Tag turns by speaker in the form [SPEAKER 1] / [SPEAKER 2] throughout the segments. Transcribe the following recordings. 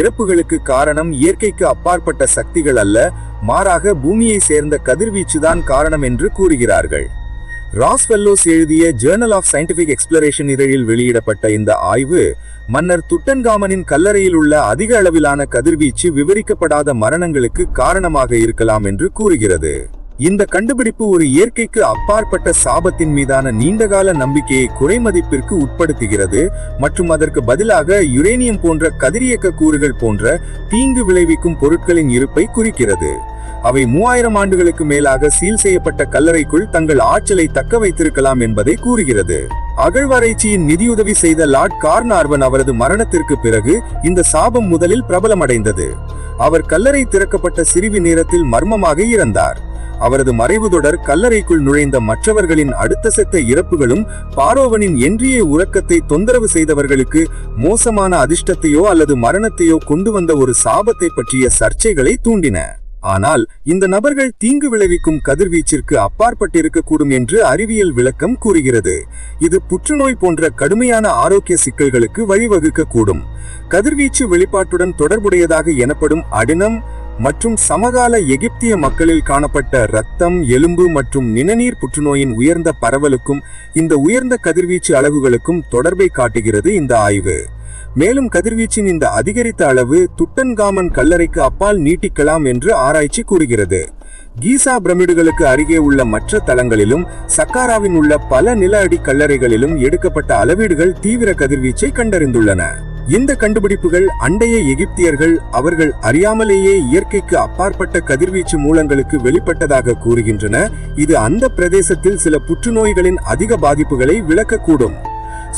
[SPEAKER 1] இறப்புகளுக்கு காரணம் இயற்கைக்கு அப்பாற்பட்ட சக்திகள் அல்ல மாறாக பூமியை சேர்ந்த கதிர்வீச்சுதான் காரணம் என்று கூறுகிறார்கள். ராஸ்வெல்லோஸ் எழுதிய ஜேர்னல் ஆஃப் சயின்டிபிக் எக்ஸ்பிளரேஷன் இதழில் வெளியிடப்பட்ட இந்த ஆய்வு மன்னர் துட்டன்காமனின் கல்லறையில் உள்ள அதிக அளவிலான கதிர்வீச்சு விவரிக்கப்படாத மரணங்களுக்கு காரணமாக இருக்கலாம் என்று கூறுகிறது. இந்த கண்டுபிடிப்பு ஒரு இயற்கைக்கு அப்பாற்பட்ட சாபத்தின் மீதான நீண்டகால நம்பிக்கையை குறைமதிப்பிற்கு உட்படுத்துகிறது மற்றும் அதற்கு பதிலாக யுரேனியம் போன்ற கதிரியக்க கூறுகள் போன்ற தீங்கு விளைவிக்கும் பொருட்களின் இருப்பை குறிக்கிறது. அவை மூவாயிரம் ஆண்டுகளுக்கு மேலாக சீல் செய்யப்பட்ட கல்லறைக்குள் தங்கள் ஆற்றலை தக்க வைத்திருக்கலாம் என்பதை கூறுகிறது. அகழ்வாராய்ச்சியின் நிதியுதவி செய்த லார்ட் கார்னார்வன் அவரது மரணத்திற்கு பிறகு இந்த சாபம் முதலில் பிரபலமடைந்தது. அவர் கல்லறை திறக்கப்பட்ட சிறிது நேரத்தில் மர்மமாக இறந்தார். அவரது மறைவு தொடர் கல்லறைக்குள் நுழைந்த மற்றவர்களின் அடுத்த செத்த இறப்புகளும் பாரோவனின் என்றிய உறக்கத்தை தொந்தரவு செய்தவர்களுக்கு மோசமான அதிர்ஷ்டத்தையோ அல்லது மரணத்தையோ கொண்டு வந்த ஒரு சாபத்தை பற்றிய சர்ச்சைகளை தூண்டின. ஆனால் இந்த நபர்கள் தீங்கு விளைவிக்கும் கதிர்வீச்சிற்கு அப்பாற்பட்டிருக்கக்கூடும் என்று அறிவியல் விளக்கம் கூறுகிறது. இது புற்றுநோய் போன்ற கடுமையான ஆரோக்கிய சிக்கல்களுக்கு வழிவகுக்கக்கூடும். கதிர்வீச்சு வெளிப்பாட்டுடன் தொடர்புடையதாக எனப்படும் அடினம் மற்றும் சமகால எகிப்திய மக்களில் காணப்பட்ட இரத்தம் எலும்பு மற்றும் நிணநீர் புற்றுநோயின் உயர்ந்த பரவலுக்கும் இந்த உயர்ந்த கதிர்வீச்சு அளவுகளுக்கும் தொடர்பை காட்டுகிறது இந்த ஆய்வு. மேலும் கதிர்வீச்சின் இந்த அதிகரித்த அளவு துட்டன்காமன் கல்லறைக்கு அப்பால் நீட்டிக்கலாம் என்று ஆராய்ச்சி கூறுகிறது. கீசா பிரமிடுகளுக்கு அருகே உள்ள மற்ற தளங்களிலும் சக்காராவின் உள்ள பல நில அடி கல்லறைகளிலும் எடுக்கப்பட்ட அளவீடுகள் தீவிர கதிர்வீச்சை கண்டறிந்துள்ளன. இந்த கண்டுபிடிப்புகள் அண்டைய எகிப்தியர்கள் அவர்கள் அறியாமலேயே இயற்கைக்கு அப்பாற்பட்ட கதிர்வீச்சு மூலங்களுக்கு வெளிப்பட்டதாக கூறுகின்றன. இது அந்த பிரதேசத்தில் சில புற்றுநோய்களின் அதிக பாதிப்புகளை விளக்கக்கூடும்.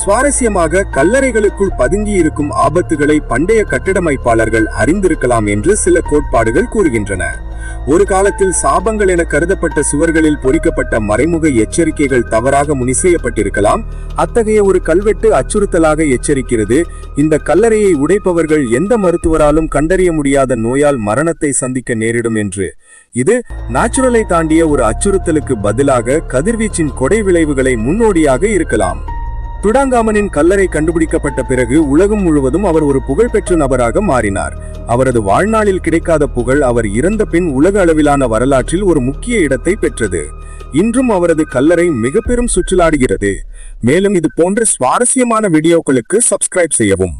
[SPEAKER 1] சுவாரஸ்யமாக கல்லறைகளுக்குள் பதுங்கியிருக்கும் ஆபத்துகளை பண்டைய கட்டிடமைப்பாளர்கள் அறிந்திருக்கலாம் என்று சில கோட்பாடுகள் கூறுகின்றன. ஒரு காலத்தில் சாபங்கள் என கருதப்பட்ட சுவர்களில் பொறிக்கப்பட்ட மறைமுக எச்சரிக்கைகள் தவறாக முனி செய்யப்பட்டிருக்கலாம் அத்தகைய ஒரு கல்வெட்டு அச்சுறுத்தலாக எச்சரிக்கிறது. இந்த கல்லறையை உடைப்பவர்கள் எந்த மருத்துவராலும் கண்டறிய முடியாத நோயால் மரணத்தை சந்திக்க நேரிடும் என்று. இது நேச்சுரலை தாண்டிய ஒரு அச்சுறுத்தலுக்கு பதிலாக கதிர்வீச்சின் கொடை விளைவுகளை முன்னோடியாக இருக்கலாம். துடாங்காமனின் கல்லறை கண்டுபிடிக்கப்பட்ட பிறகு உலகம் முழுவதும் அவர் ஒரு புகழ்பெற்ற நபராக மாறினார். அவரது வாழ்நாளில் கிடைக்காத புகழ் அவர் இறந்த பின் உலக அளவிலான வரலாற்றில் ஒரு முக்கிய இடத்தை பெற்றது. இன்றும் அவரது கல்லறை மிக பெரும் சுற்றுலாடுகிறது. மேலும் இது போன்ற சுவாரஸ்யமான வீடியோக்களுக்கு சப்ஸ்கிரைப் செய்யவும்.